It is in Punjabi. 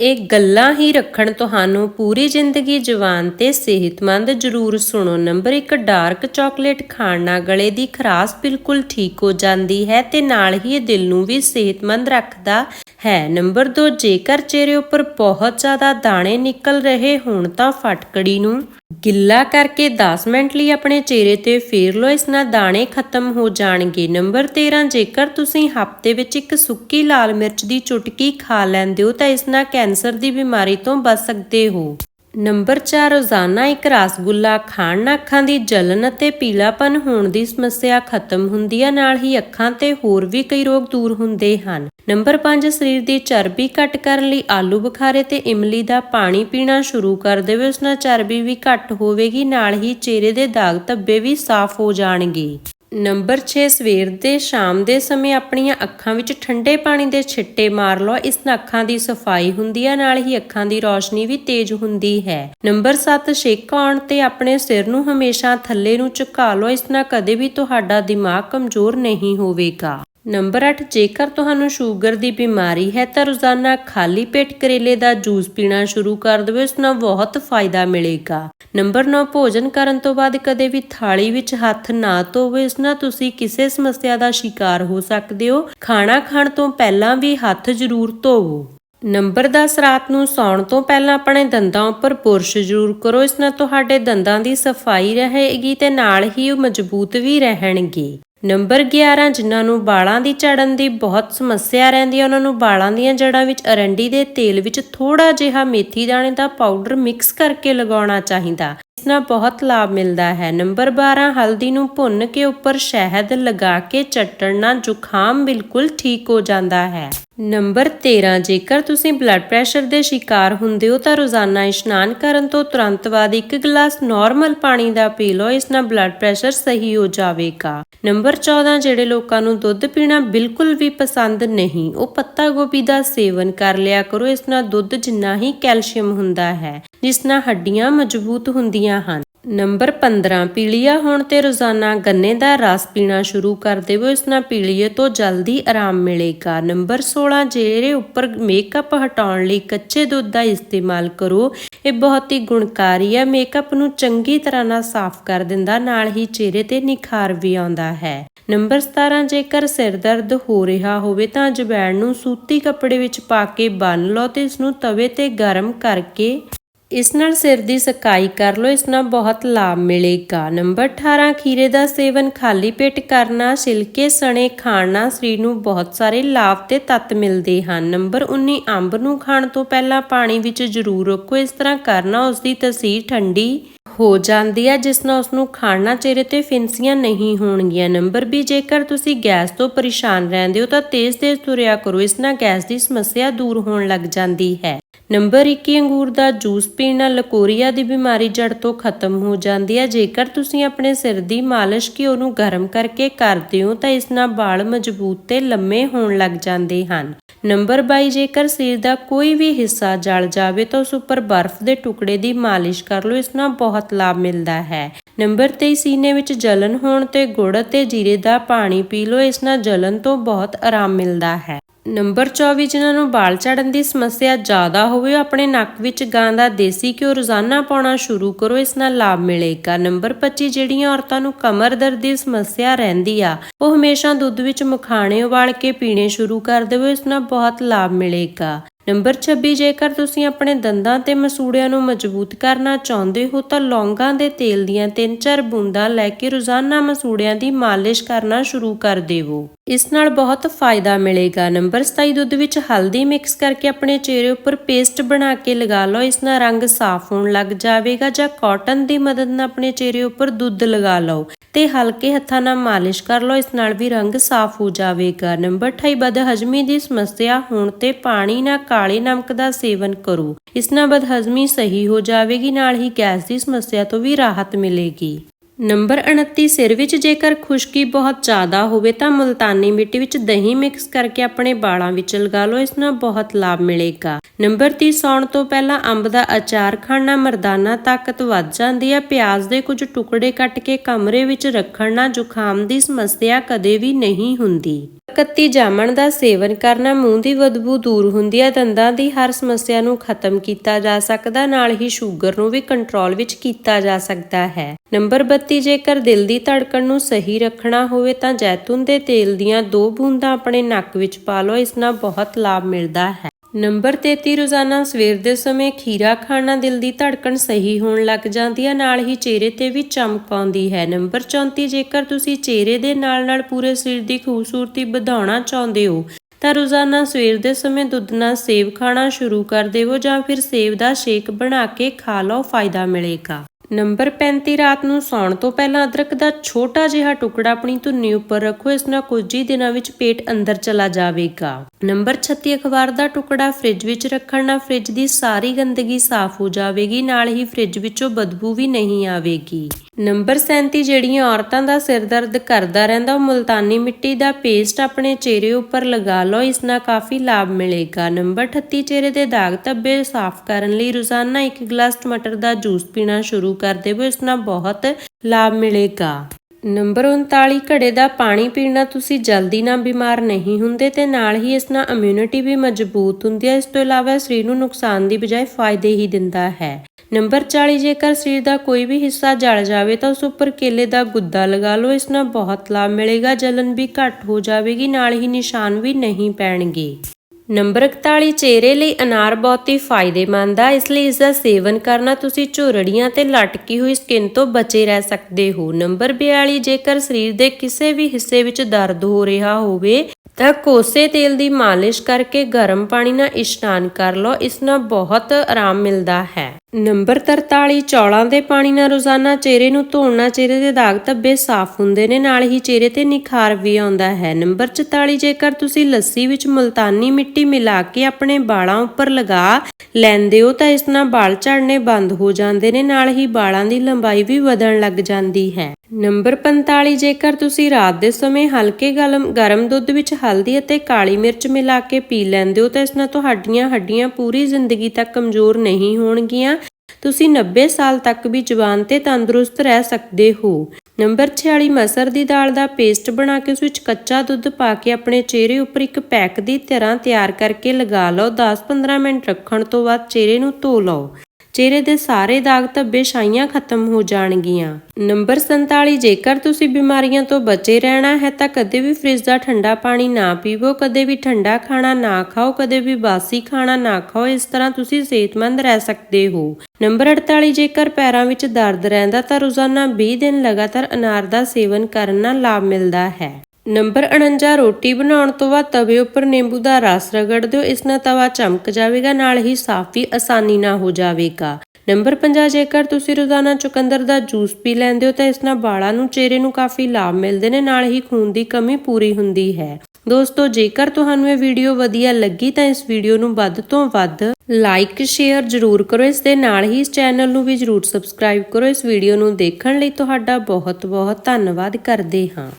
ਇਹ ਗੱਲਾਂ ਹੀ ਰੱਖਣ ਤੁਹਾਨੂੰ ਪੂਰੀ ਜ਼ਿੰਦਗੀ ਜਵਾਨ ਤੇ ਸਿਹਤਮੰਦ ਜ਼ਰੂਰ ਸੁਣੋ। ਨੰਬਰ 1 ਡਾਰਕ ਚਾਕਲੇਟ ਖਾਣ ਨਾਲ ਗਲੇ ਦੀ ਖਰਾਸ਼ ਬਿਲਕੁਲ ਠੀਕ ਹੋ ਜਾਂਦੀ ਹੈ ਤੇ ਨਾਲ ਹੀ ਇਹ ਦਿਲ ਨੂੰ ਵੀ ਸਿਹਤਮੰਦ ਰੱਖਦਾ ਹੈ। ਨੰਬਰ 2 ਜੇਕਰ ਚਿਹਰੇ ਉੱਪਰ ਬਹੁਤ ਜ਼ਿਆਦਾ ਦਾਣੇ ਨਿਕਲ ਰਹੇ ਹੋਣ ਤਾਂ ਫਟਕੜੀ ਨੂੰ ਗਿੱਲਾ ਕਰਕੇ 10 ਮਿੰਟ ਲਈ ਆਪਣੇ ਚਿਹਰੇ ਤੇ ਫੇਰ ਲਓ, ਇਸ ਨਾਲ ਦਾਣੇ ਖਤਮ ਹੋ ਜਾਣਗੇ। ਨੰਬਰ 13 ਜੇਕਰ ਤੁਸੀਂ ਹਫ਼ਤੇ ਵਿੱਚ ਇੱਕ ਸੁੱਕੀ ਲਾਲ ਮਿਰਚ ਦੀ ਚੁਟਕੀ ਖਾ ਲੈਂਦੇ ਹੋ ਤਾਂ ਇਸ ਨਾਲ ਕੈਂਸਰ ਦੀ ਬਿਮਾਰੀ ਤੋਂ ਬਚ ਸਕਦੇ ਹੋ। ਨੰਬਰ 4 ਰੋਜ਼ਾਨਾ ਇੱਕ ਰਸਗੁੱਲਾ ਖਾਣ ਨਾਲ ਅੱਖਾਂ ਦੀ ਜਲਨ ਅਤੇ ਪੀਲਾਪਨ ਹੋਣ ਦੀ ਸਮੱਸਿਆ ਖਤਮ ਹੁੰਦੀ ਹੈ, ਨਾਲ ਹੀ ਅੱਖਾਂ ਤੇ ਹੋਰ ਵੀ ਕਈ ਰੋਗ ਦੂਰ ਹੁੰਦੇ ਹਨ। ਨੰਬਰ 5 ਸਰੀਰ ਦੀ ਚਰਬੀ ਘੱਟ ਕਰਨ ਲਈ ਆਲੂ ਬੁਖਾਰੇ ਤੇ ਇਮਲੀ ਦਾ ਪਾਣੀ ਪੀਣਾ ਸ਼ੁਰੂ ਕਰ ਦੇਵੇ। ਉਸ ਨਾਲ ਚਰਬੀ ਵੀ ਘੱਟ ਹੋਵੇਗੀ, ਨਾਲ ਹੀ ਚਿਹਰੇ ਦੇ ਦਾਗ ਧੱਬੇ ਵੀ ਸਾਫ਼ ਹੋ ਜਾਣਗੇ। ਨੰਬਰ 6 ਸਵੇਰ ਦੇ, ਸ਼ਾਮ ਦੇ ਸਮੇਂ ਆਪਣੀਆਂ ਅੱਖਾਂ ਵਿੱਚ ਠੰਡੇ ਪਾਣੀ ਦੇ ਛਿੱਟੇ ਮਾਰ ਲਓ। ਇਸ ਨਾਲ ਅੱਖਾਂ ਦੀ ਸਫ਼ਾਈ ਹੁੰਦੀ ਹੈ, ਨਾਲ ਹੀ ਅੱਖਾਂ ਦੀ ਰੌਸ਼ਨੀ ਵੀ ਤੇਜ਼ ਹੁੰਦੀ ਹੈ। ਨੰਬਰ 7 ਛੇਕ ਆਉਣ ਤੇ ਆਪਣੇ ਸਿਰ ਨੂੰ ਹਮੇਸ਼ਾ ਥੱਲੇ ਨੂੰ ਝੁਕਾ ਲਓ। ਇਸ ਨਾਲ ਕਦੇ ਵੀ ਤੁਹਾਡਾ ਦਿਮਾਗ ਕਮਜ਼ੋਰ ਨਹੀਂ ਹੋਵੇਗਾ। ਨੰਬਰ 8 ਜੇਕਰ ਤੁਹਾਨੂੰ ਸ਼ੂਗਰ ਦੀ ਬਿਮਾਰੀ ਹੈ ਤਾਂ ਰੋਜ਼ਾਨਾ ਖਾਲੀ ਪੇਟ ਕਰੇਲੇ ਦਾ ਜੂਸ ਪੀਣਾ ਸ਼ੁਰੂ ਕਰ ਦਿਓ, ਇਸ ਨਾਲ ਬਹੁਤ ਫਾਇਦਾ ਮਿਲੇਗਾ। ਨੰਬਰ 9 ਭੋਜਨ ਕਰਨ ਤੋਂ ਬਾਅਦ ਕਦੇ ਵੀ ਥਾਲੀ ਵਿੱਚ ਹੱਥ ਨਾ ਧੋਵੋ, ਇਸ ਨਾਲ ਤੁਸੀਂ ਕਿਸੇ ਸਮੱਸਿਆ ਦਾ ਸ਼ਿਕਾਰ ਹੋ ਸਕਦੇ ਹੋ। ਖਾਣਾ ਖਾਣ ਤੋਂ ਪਹਿਲਾਂ ਵੀ ਹੱਥ ਜ਼ਰੂਰ ਧੋਵੋ। ਨੰਬਰ 10 ਰਾਤ ਨੂੰ ਸੌਣ ਤੋਂ ਪਹਿਲਾਂ ਆਪਣੇ ਦੰਦਾਂ ਉੱਪਰ ਬੁਰਸ਼ ਜ਼ਰੂਰ ਕਰੋ, ਇਸ ਨਾਲ ਤੁਹਾਡੇ ਦੰਦਾਂ ਦੀ ਸਫ਼ਾਈ ਰਹੇਗੀ ਤੇ ਨਾਲ ਹੀ ਉਹ ਮਜ਼ਬੂਤ ਵੀ ਰਹਿਣਗੇ। ਨੰਬਰ 11 ਜਿਨ੍ਹਾਂ ਨੂੰ ਵਾਲਾਂ ਦੀ ਝੜਨ ਦੀ ਬਹੁਤ ਸਮੱਸਿਆ ਰਹਿੰਦੀ ਹੈ, ਉਹਨਾਂ ਨੂੰ ਵਾਲਾਂ ਦੀਆਂ ਜੜ੍ਹਾਂ ਵਿੱਚ ਅਰੰਡੀ ਦੇ ਤੇਲ ਵਿੱਚ ਥੋੜਾ ਜਿਹਾ ਮੇਥੀ ਦਾਣੇ ਦਾ ਪਾਊਡਰ ਮਿਕਸ ਕਰਕੇ ਲਗਾਉਣਾ ਚਾਹੀਦਾ। ਇਸ ਨਾਲ ਬਹੁਤ ਲਾਭ ਮਿਲਦਾ ਹੈ। ਨੰਬਰ 12 ਹਲਦੀ ਨੂੰ ਭੁੰਨ ਕੇ ਉੱਪਰ ਸ਼ਹਿਦ ਲਗਾ ਕੇ ਚੱਟਣ ਨਾਲ ਜ਼ੁਕਾਮ ਬਿਲਕੁਲ ਠੀਕ ਹੋ ਜਾਂਦਾ ਹੈ। ਨੰਬਰ 13 ਜੇਕਰ ਤੁਸੀਂ ਬਲੱਡ ਪ੍ਰੈਸ਼ਰ ਦੇ ਸ਼ਿਕਾਰ ਹੁੰਦੇ ਹੋ ਤਾਂ ਰੋਜ਼ਾਨਾ ਇਸ਼ਨਾਨ ਕਰਨ ਤੋਂ ਤੁਰੰਤ ਬਾਅਦ ਇੱਕ ਗਲਾਸ ਨਾਰਮਲ ਪਾਣੀ ਦਾ ਪੀ ਲਓ, ਇਸ ਨਾਲ ਬਲੱਡ ਪ੍ਰੈਸ਼ਰ ਸਹੀ ਹੋ ਜਾਵੇਗਾ। ਨੰਬਰ 14 ਜਿਹੜੇ ਲੋਕਾਂ ਨੂੰ ਦੁੱਧ ਪੀਣਾ ਬਿਲਕੁਲ ਵੀ ਪਸੰਦ ਨਹੀਂ, ਉਹ ਪੱਤਾ ਗੋਭੀ ਦਾ ਸੇਵਨ ਕਰ ਲਿਆ ਕਰੋ, ਇਸ ਨਾਲ ਦੁੱਧ ਜਿੰਨਾ ਹੀ ਕੈਲਸ਼ੀਅਮ ਹੁੰਦਾ ਹੈ, ਜਿਸ ਨਾਲ ਹੱਡੀਆਂ ਮਜ਼ਬੂਤ ਹੁੰਦੀਆਂ ਹਨ। ਨੰਬਰ 15 ਪੀਲੀਆ ਹੋਣ ਤੇ ਰੋਜ਼ਾਨਾ ਗੰਨੇ ਦਾ ਰਸ ਪੀਣਾ ਸ਼ੁਰੂ ਕਰ ਦੇਵੋ, ਇਸ ਨਾਲ ਪੀਲੀਏ ਤੋਂ ਜਲਦੀ ਆਰਾਮ ਮਿਲੇਗਾ। ਨੰਬਰ 16 ਚਿਹਰੇ ਉੱਪਰ ਮੇਕਅਪ ਹਟਾਉਣ ਲਈ ਕੱਚੇ ਦੁੱਧ ਦਾ ਇਸਤੇਮਾਲ ਕਰੋ, ਇਹ ਬਹੁਤ ਹੀ ਗੁਣਕਾਰੀ ਹੈ ਮੇਕਅਪ ਨੂੰ ਚੰਗੀ ਤਰ੍ਹਾਂ ਨਾਲ ਸਾਫ਼ ਕਰ ਦਿੰਦਾ, ਨਾਲ ਹੀ ਚਿਹਰੇ ਤੇ ਨਿਖਾਰ ਵੀ ਆਉਂਦਾ ਹੈ। ਨੰਬਰ 17 ਜੇਕਰ ਸਿਰ ਦਰਦ ਹੋ ਰਿਹਾ ਹੋਵੇ ਤਾਂ ਅਜਵਾਇਣ ਨੂੰ ਸੂਤੀ ਕੱਪੜੇ ਵਿੱਚ ਪਾ ਕੇ ਬੰਨ ਲਓ ਤੇ ਇਸ ਨੂੰ ਤਵੇ ਤੇ ਗਰਮ ਕਰਕੇ ਇਸ ਨਾਲ ਸਿਰ ਦੀ ਸਕਾਈ ਕਰ ਲਓ, ਇਸ ਨਾਲ ਬਹੁਤ ਲਾਭ ਮਿਲੇਗਾ। ਨੰਬਰ 18 ਖੀਰੇ ਦਾ ਸੇਵਨ ਖਾਲੀ ਪੇਟ ਕਰਨਾ, ਛਿਲਕੇ, ਸਣੇ ਖਾਣ ਨਾਲ ਸਰੀਰ ਨੂੰ ਬਹੁਤ ਸਾਰੇ ਲਾਭ ਤੇ ਤੱਤ ਮਿਲਦੇ ਹਨ। ਨੰਬਰ 19 ਅੰਬ ਨੂੰ ਖਾਣ ਤੋਂ ਪਹਿਲਾਂ ਪਾਣੀ ਵਿੱਚ ਜ਼ਰੂਰ ਰੱਖੋ, ਇਸ ਤਰ੍ਹਾਂ ਕਰਨਾ ਉਸ ਦੀ ਤਸੀਰ ਠੰਡੀ ਹੋ ਜਾਂਦੀ ਹੈ, ਜਿਸ ਨਾਲ ਉਸ ਨੂੰ ਖਾਣਾ ਚਿਹਰੇ ਤੇ ਫਿੰਸੀਆਂ ਨਹੀਂ ਹੋਣਗੀਆਂ। ਨੰਬਰ 20 ਜੇਕਰ ਤੁਸੀਂ ਗੈਸ ਤੋਂ ਪਰੇਸ਼ਾਨ ਰਹਿੰਦੇ ਹੋ ਤਾਂ ਤੇਜ਼-ਤੇਜ਼ ਤੁਰਿਆ ਕਰੋ, ਇਸ ਨਾਲ ਗੈਸ ਦੀ ਸਮੱਸਿਆ ਦੂਰ ਹੋਣ ਲੱਗ ਜਾਂਦੀ ਹੈ। ਨੰਬਰ 21 ਅੰਗੂਰ ਦਾ ਜੂਸ ਪੀਣ ਨਾਲ ਲਕੋਰੀਆ ਦੀ ਬਿਮਾਰੀ ਜੜ ਤੋਂ ਖਤਮ ਹੋ ਜਾਂਦੀ ਹੈ। ਜੇਕਰ ਤੁਸੀਂ ਆਪਣੇ ਸਿਰ ਦੀ ਮਾਲਿਸ਼ ਘਿਓ ਨੂੰ ਗਰਮ ਕਰਕੇ ਕਰਦੇ ਹੋ, ਤਾਂ ਇਸ ਨਾਲ ਵਾਲ ਮਜ਼ਬੂਤ ਤੇ ਲੰਮੇ ਹੋਣ ਲੱਗ ਜਾਂਦੇ ਹਨ। ਨੰਬਰ 22 ਜੇਕਰ ਸਰੀਰ ਦਾ ਕੋਈ ਵੀ ਹਿੱਸਾ ਜਲ ਜਾਵੇ, ਤਾਂ ਉਸ ਉੱਪਰ ਬਰਫ਼ ਦੇ ਟੁਕੜੇ ਦੀ ਮਾਲਿਸ਼ ਕਰ ਲਓ। ਇਸ ਨਾਲ ਬਹੁਤ ਲਾਭ ਮਿਲਦਾ ਹੈ। ਨੰਬਰ 23 ਸੀਨੇ ਵਿੱਚ ਜਲਨ ਹੋਣ ਤੇ ਗੁੜ ਅਤੇ ਜੀਰੇ ਦਾ ਪਾਣੀ ਪੀ ਲਓ। ਇਸ ਨਾਲ ਜਲਨ ਤੋਂ ਬਹੁਤ ਆਰਾਮ ਮਿਲਦਾ ਹੈ। ਨੰਬਰ 24 ਜਿਨ੍ਹਾਂ ਨੂੰ ਵਾਲ ਝੜਨ ਦੀ ਸਮੱਸਿਆ ਜ਼ਿਆਦਾ ਹੋਵੇ ਆਪਣੇ ਨੱਕ ਵਿੱਚ ਗਾਂ ਦਾ ਦੇਸੀ ਘਿਓ ਰੋਜ਼ਾਨਾ ਪਾਉਣਾ ਸ਼ੁਰੂ ਕਰੋ। ਇਸ ਨਾਲ ਲਾਭ ਮਿਲੇਗਾ। ਨੰਬਰ 25 ਜਿਹੜੀਆਂ ਔਰਤਾਂ ਨੂੰ ਕਮਰ ਦਰਦ ਦੀ ਸਮੱਸਿਆ ਰਹਿੰਦੀ ਆ, ਉਹ ਹਮੇਸ਼ਾ ਦੁੱਧ ਵਿੱਚ ਮਖਾਣੇ ਉਬਾਲ ਕੇ ਪੀਣੇ ਸ਼ੁਰੂ ਕਰ ਦੇਵੋ। ਇਸ ਨਾਲ ਬਹੁਤ ਲਾਭ ਮਿਲੇਗਾ। ਨੰਬਰ 26 ਜੇਕਰ ਤੁਸੀਂ ਆਪਣੇ ਦੰਦਾਂ ਤੇ ਮਸੂੜਿਆਂ ਨੂੰ ਮਜ਼ਬੂਤ ਕਰਨਾ ਚਾਹੁੰਦੇ ਹੋ, ਤਾਂ ਲੌਂਗਾਂ ਦੇ ਤੇਲ ਦੀਆਂ 3-4 ਬੂੰਦਾਂ ਲੈ ਕੇ ਰੋਜ਼ਾਨਾ ਮਸੂੜਿਆਂ ਦੀ ਮਾਲਿਸ਼ ਕਰਨਾ ਸ਼ੁਰੂ ਕਰ ਦੇਵੋ। ਇਸ ਨਾਲ ਬਹੁਤ ਫਾਇਦਾ ਮਿਲੇਗਾ। ਨੰਬਰ 27 ਦੁੱਧ ਵਿੱਚ ਹਲਦੀ ਮਿਕਸ ਕਰਕੇ ਆਪਣੇ ਚਿਹਰੇ ਉੱਪਰ ਪੇਸਟ ਬਣਾ ਕੇ ਲਗਾ ਲਓ। ਇਸ ਨਾਲ ਰੰਗ ਸਾਫ਼ ਹੋਣ ਲੱਗ ਜਾਵੇਗਾ ਜਾਂ ਕਾਟਨ ਦੀ ਮਦਦ ਨਾਲ ਆਪਣੇ ਚਿਹਰੇ ਉੱਪਰ ਦੁੱਧ ਲਗਾ ਲਓ। ਤੇ ਹਲਕੇ ਹੱਥਾਂ ਨਾਲ ਮਾਲਿਸ਼ ਕਰ ਲਓ। ਇਸ ਨਾਲ ਵੀ ਰੰਗ ਸਾਫ਼ ਹੋ ਜਾਵੇਗਾ। ਨੰਬਰ 28 ਬਦਹਜ਼ਮੀ ਦੀ ਸਮੱਸਿਆ ਹੋਣ ਤੇ ਪਾਣੀ ਨਾਲ ਕਾਲੇ ਨਮਕ ਦਾ ਸੇਵਨ ਕਰੋ। ਇਸ ਨਾਲ ਬਦਹਜ਼ਮੀ ਸਹੀ ਹੋ ਜਾਵੇਗੀ, ਨਾਲ ਹੀ ਗੈਸ ਦੀ ਸਮੱਸਿਆ ਤੋਂ ਵੀ ਰਾਹਤ ਮਿਲੇਗੀ। ਨੰਬਰ 29 ਸਿਰ ਵਿੱਚ ਜੇਕਰ ਖੁਸ਼ਕੀ ਬਹੁਤ ਜ਼ਿਆਦਾ ਹੋਵੇ ਤਾਂ ਮੁਲਤਾਨੀ ਮਿੱਟੀ ਵਿੱਚ ਦਹੀਂ ਮਿਕਸ ਕਰਕੇ ਆਪਣੇ ਵਾਲਾਂ ਵਿੱਚ ਲਗਾ ਲਓ, ਇਸ ਨਾਲ ਬਹੁਤ ਲਾਭ ਮਿਲੇਗਾ। ਨੰਬਰ 30 ਸੌਣ ਤੋਂ ਪਹਿਲਾਂ ਅੰਬ ਦਾ ਅਚਾਰ ਖਾਣ ਨਾਲ ਮਰਦਾਨਾ ਤਾਕਤ ਵੱਧ ਜਾਂਦੀ ਹੈ। ਪਿਆਜ਼ ਦੇ ਕੁਝ ਟੁਕੜੇ ਕੱਟ ਕੇ ਕਮਰੇ ਵਿੱਚ ਰੱਖਣ ਨਾਲ ਜ਼ੁਕਾਮ ਦੀ ਸਮੱਸਿਆ ਕਦੇ ਵੀ ਨਹੀਂ ਹੁੰਦੀ। ਕੱਤੀ ਜਾਮਣ ਦਾ ਸੇਵਨ ਕਰਨਾ ਮੂੰਹ ਦੀ ਬਦਬੂ ਦੂਰ ਹੁੰਦੀ ਹੈ ਦੰਦਾਂ ਦੀ ਹਰ ਸਮੱਸਿਆ ਨੂੰ ਖਤਮ ਕੀਤਾ ਜਾ ਸਕਦਾ, ਨਾਲ ਹੀ ਸ਼ੂਗਰ ਨੂੰ ਵੀ ਕੰਟਰੋਲ ਵਿੱਚ ਕੀਤਾ ਜਾ ਸਕਦਾ ਹੈ। ਨੰਬਰ 32 ਜੇਕਰ ਦਿਲ ਦੀ ਧੜਕਣ ਨੂੰ ਸਹੀ ਰੱਖਣਾ ਹੋਵੇ ਤਾਂ ਜੈਤੂਨ ਦੇ ਤੇਲ ਦੀਆਂ ਦੋ ਬੂੰਦਾਂ ਆਪਣੇ ਨੱਕ ਵਿੱਚ ਪਾ ਲਓ, ਇਸ ਨਾਲ ਬਹੁਤ ਲਾਭ ਮਿਲਦਾ ਹੈ। ਨੰਬਰ 33 ਰੋਜ਼ਾਨਾ ਸਵੇਰ ਦੇ ਸਮੇਂ ਖੀਰਾ ਖਾਣਾ ਦਿਲ ਦੀ ਧੜਕਣ ਸਹੀ ਹੋਣ ਲੱਗ ਜਾਂਦੀ ਹੈ, ਨਾਲ ਹੀ ਚਿਹਰੇ ਤੇ ਵੀ ਚਮਕ ਆਉਂਦੀ ਹੈ। ਨੰਬਰ 34 ਜੇਕਰ ਤੁਸੀਂ ਚਿਹਰੇ ਦੇ ਨਾਲ-ਨਾਲ ਪੂਰੇ ਸਰੀਰ ਦੀ ਖੂਬਸੂਰਤੀ ਵਧਾਉਣਾ ਚਾਹੁੰਦੇ ਹੋ, ਤਾਂ ਰੋਜ਼ਾਨਾ ਸਵੇਰ ਦੇ ਸਮੇਂ ਦੁੱਧ ਨਾਲ ਸੇਬ ਖਾਣਾ ਸ਼ੁਰੂ ਕਰ ਦੇਵੋ ਜਾਂ ਫਿਰ ਸੇਬ ਦਾ ਸ਼ੇਕ ਬਣਾ ਕੇ ਖਾ ਲਓ, ਫਾਇਦਾ ਮਿਲੇਗਾ। ਨੰਬਰ 35 ਰਾਤ ਨੂੰ ਸੌਣ ਤੋਂ ਪਹਿਲਾਂ ਅਦਰਕ ਦਾ ਛੋਟਾ ਜਿਹਾ ਟੁਕੜਾ ਆਪਣੀ ਧੁੰਨੀ ਉੱਪਰ ਰੱਖੋ, ਇਸ ਨਾਲ ਕੁਝ ਹੀ ਦਿਨਾਂ ਵਿੱਚ ਪੇਟ ਅੰਦਰ ਚਲਾ ਜਾਵੇਗਾ। ਨੰਬਰ 36 ਅਖਬਾਰ ਦਾ ਟੁਕੜਾ ਫ੍ਰਿਜ ਵਿੱਚ ਰੱਖਣ ਨਾਲ ਫ੍ਰਿਜ ਦੀ ਸਾਰੀ ਗੰਦਗੀ ਸਾਫ਼ ਹੋ ਜਾਵੇਗੀ, ਨਾਲ ਹੀ ਫ੍ਰਿਜ ਵਿੱਚੋਂ ਬਦਬੂ ਵੀ ਨਹੀਂ ਆਵੇਗੀ। ਨੰਬਰ 37 ਜਿਹੜੀਆਂ ਔਰਤਾਂ ਦਾ ਸਿਰ ਦਰਦ ਕਰਦਾ ਰਹਿੰਦਾ, ਉਹ ਮੁਲਤਾਨੀ ਮਿੱਟੀ ਦਾ ਪੇਸਟ ਆਪਣੇ ਚਿਹਰੇ ਉੱਪਰ ਲਗਾ ਲਓ, ਇਸ ਨਾਲ ਕਾਫੀ ਲਾਭ ਮਿਲੇਗਾ। ਨੰਬਰ 38 ਚਿਹਰੇ ਦੇ ਦਾਗ ਧੱਬੇ ਸਾਫ਼ ਕਰਨ ਲਈ ਰੋਜ਼ਾਨਾ 1 ਗਲਾਸ ਟਮਾਟਰ ਦਾ ਜੂਸ ਪੀਣਾ ਸ਼ੁਰੂ ਕਰ ਦੇਵੋ, ਇਸ ਨਾਲ ਬਹੁਤ ਲਾਭ ਮਿਲੇਗਾ। ਨੰਬਰ 39 ਘੜੇ ਦਾ ਪਾਣੀ ਪੀਣ ਨਾਲ ਤੁਸੀਂ ਜਲਦੀ ਨਾ ਬਿਮਾਰ ਨਹੀਂ ਹੁੰਦੇ ਤੇ ਨਾਲ ਹੀ ਇਸ ਨਾਲ ਇਮਿਊਨਿਟੀ ਵੀ ਮਜ਼ਬੂਤ ਹੁੰਦੀ ਹੈ। ਇਸ ਤੋਂ ਇਲਾਵਾ ਸਰੀਰ ਨੂੰ ਨੁਕਸਾਨ ਦੀ ਬਜਾਏ ਫਾਇਦੇ ਹੀ ਦਿੰਦਾ ਹੈ। ਨੰਬਰ 40 ਜੇਕਰ ਸਰੀਰ ਦਾ ਕੋਈ ਵੀ ਹਿੱਸਾ ਜਲ ਜਾਵੇ ਤਾਂ ਉਸ ਉੱਪਰ ਕੇਲੇ ਦਾ ਗੁੱਦਾ ਲਗਾ ਲਓ। ਇਸ ਨਾਲ ਬਹੁਤ ਲਾਭ ਮਿਲੇਗਾ। ਜਲਨ ਵੀ ਘੱਟ ਹੋ ਜਾਵੇਗੀ, ਨਾਲ ਹੀ ਨਿਸ਼ਾਨ ਵੀ ਨਹੀਂ ਪੈਣਗੇ। ਨੰਬਰ 41 ਚਿਹਰੇ ਲਈ ਅਨਾਰ ਬਹੁਤ ਹੀ ਫਾਇਦੇਮੰਦ ਆ। ਇਸ ਲਈ ਇਸ ਦਾ ਸੇਵਨ ਕਰਨਾ ਤੁਸੀਂ ਝੁਰੜੀਆਂ ਤੇ ਲਟਕੀ ਹੋਈ ਸਕਿਨ ਤੋਂ ਬਚੇ ਰਹਿ ਸਕਦੇ ਹੋ। ਨੰਬਰ 42 ਜੇਕਰ ਸਰੀਰ ਦੇ ਕਿਸੇ ਵੀ ਹਿੱਸੇ ਵਿੱਚ ਦਰਦ ਹੋ ਰਿਹਾ ਹੋਵੇ ਤਾਂ ਕੋਸੇ ਤੇਲ ਦੀ ਮਾਲਿਸ਼ ਕਰਕੇ ਗਰਮ ਪਾਣੀ ਨਾਲ ਇਸ਼ਨਾਨ ਕਰ ਲਓ, ਇਸ ਨਾਲ ਬਹੁਤ ਆਰਾਮ ਮਿਲਦਾ ਹੈ। ਨੰਬਰ 43 ਚੌਲਾਂ ਦੇ ਪਾਣੀ ਨਾਲ ਰੋਜ਼ਾਨਾ ਚਿਹਰੇ ਨੂੰ ਧੋਣ, ਚਿਹਰੇ ਦੇ ਦਾਗ ਧੱਬੇ ਸਾਫ਼ ਹੁੰਦੇ ਨੇ, ਨਾਲ ਹੀ ਚਿਹਰੇ ਤੇ ਨਿਖਾਰ ਵੀ ਆਉਂਦਾ ਹੈ। ਨੰਬਰ 44 ਜੇਕਰ ਤੁਸੀਂ ਲੱਸੀ ਵਿੱਚ ਮੁਲਤਾਨੀ ਮਿੱਟੀ ਮਿਲਾ ਕੇ ਆਪਣੇ ਬਾਲਾਂ ਉੱਪਰ ਲਗਾ ਲੈਂਦੇ ਹੋ, ਤਾਂ ਇਸ ਨਾਲ ਵਾਲ ਝੜਨੇ ਬੰਦ ਹੋ ਜਾਂਦੇ ਨੇ, ਨਾਲ ਹੀ ਬਾਲਾਂ ਦੀ ਲੰਬਾਈ ਵੀ ਵਧਣ ਲੱਗ ਜਾਂਦੀ ਹੈ। ਨੰਬਰ 45 ਜੇਕਰ ਤੁਸੀਂ ਰਾਤ ਦੇ ਸਮੇਂ ਹਲਕੇ ਗਰਮ ਗਰਮ ਦੁੱਧ ਵਿੱਚ ਹਲਦੀ ਅਤੇ ਕਾਲੀ ਮਿਰਚ ਮਿਲਾ ਕੇ ਪੀ ਲੈਂਦੇ ਹੋ ਤਾਂ ਇਸ ਨਾਲ ਤੁਹਾਡੀਆਂ ਹੱਡੀਆਂ ਪੂਰੀ ਜ਼ਿੰਦਗੀ ਤੱਕ ਕਮਜ਼ੋਰ ਨਹੀਂ ਹੋਣਗੀਆਂ। ਤੁਸੀਂ 90 ਸਾਲ ਤੱਕ ਵੀ ਜਵਾਨ ਤੇ ਤੰਦਰੁਸਤ ਰਹਿ ਸਕਦੇ ਹੋ। ਨੰਬਰ 46 ਮਸਰ ਦੀ ਦਾਲ ਦਾ ਪੇਸਟ ਬਣਾ ਕੇ ਉਸ ਵਿੱਚ ਕੱਚਾ ਦੁੱਧ ਪਾ ਕੇ ਆਪਣੇ ਚਿਹਰੇ ਉੱਪਰ ਇੱਕ ਪੈਕ ਦੀ ਤਰ੍ਹਾਂ ਤਿਆਰ ਕਰਕੇ ਲਗਾ ਲਓ। 10-15 ਮਿੰਟ ਰੱਖਣ ਤੋਂ ਬਾਅਦ ਚਿਹਰੇ ਨੂੰ ਧੋ ਲਓ। ਚਿਹਰੇ ਦੇ ਸਾਰੇ ਦਾਗ ਧੱਬੇ ਛਾਈਆਂ ਖਤਮ ਹੋ ਜਾਣਗੀਆਂ। ਨੰਬਰ 47 ਜੇਕਰ ਤੁਸੀਂ ਬਿਮਾਰੀਆਂ ਤੋਂ ਬਚੇ ਰਹਿਣਾ ਹੈ ਤਾਂ ਕਦੇ ਵੀ ਫ੍ਰਿਜ ਦਾ ਠੰਡਾ ਪਾਣੀ ਨਾ ਪੀਵੋ, ਕਦੇ ਵੀ ਠੰਡਾ ਖਾਣਾ ਨਾ ਖਾਓ, ਕਦੇ ਵੀ ਬਾਸੀ ਖਾਣਾ ਨਾ ਖਾਓ, ਇਸ ਤਰ੍ਹਾਂ ਤੁਸੀਂ ਸਿਹਤਮੰਦ ਰਹਿ ਸਕਦੇ ਹੋ। ਨੰਬਰ 48 ਜੇਕਰ ਪੈਰਾਂ ਵਿੱਚ ਦਰਦ ਰਹਿੰਦਾ ਤਾਂ ਰੋਜ਼ਾਨਾ 20 ਦਿਨ ਲਗਾਤਾਰ ਅਨਾਰ ਦਾ ਸੇਵਨ ਕਰਨ ਨਾਲ ਲਾਭ ਮਿਲਦਾ ਹੈ। ਨੰਬਰ 49 ਰੋਟੀ ਬਣਾਉਣ ਤੋਂ ਬਾਅਦ ਤਵੇ ਉੱਪਰ ਨਿੰਬੂ ਦਾ ਰਸ ਰਗੜ ਦਿਓ ਇਸ ਨਾਲ ਤਵਾ ਚਮਕ ਜਾਵੇਗਾ, ਨਾਲ ਹੀ ਸਾਫ਼ ਵੀ ਆਸਾਨੀ ਨਾਲ ਹੋ ਜਾਵੇਗਾ। ਨੰਬਰ 50 ਜੇਕਰ ਤੁਸੀਂ ਰੋਜ਼ਾਨਾ ਚੁਕੰਦਰ ਦਾ ਜੂਸ ਪੀ ਲੈਂਦੇ ਹੋ ਤਾਂ ਇਸ ਨਾਲ ਵਾਲਾਂ ਨੂੰ ਚਿਹਰੇ ਨੂੰ ਕਾਫੀ ਲਾਭ ਮਿਲਦੇ ਨੇ, ਨਾਲ ਹੀ ਖੂਨ ਦੀ ਕਮੀ ਪੂਰੀ ਹੁੰਦੀ ਹੈ। ਦੋਸਤੋ, ਜੇਕਰ ਤੁਹਾਨੂੰ ਇਹ ਵੀਡੀਓ ਵਧੀਆ ਲੱਗੀ ਤਾਂ ਇਸ ਵੀਡੀਓ ਨੂੰ ਵੱਧ ਤੋਂ ਵੱਧ ਲਾਈਕ, ਸ਼ੇਅਰ ਜ਼ਰੂਰ ਕਰੋ। ਇਸ ਦੇ ਨਾਲ ਹੀ ਇਸ ਚੈਨਲ ਨੂੰ ਵੀ ਜ਼ਰੂਰ ਸਬਸਕ੍ਰਾਈਬ ਕਰੋ। ਇਸ ਵੀਡੀਓ ਨੂੰ ਦੇਖਣ ਲਈ ਤੁਹਾਡਾ ਬਹੁਤ ਬਹੁਤ ਧੰਨਵਾਦ ਕਰਦੇ ਹਾਂ।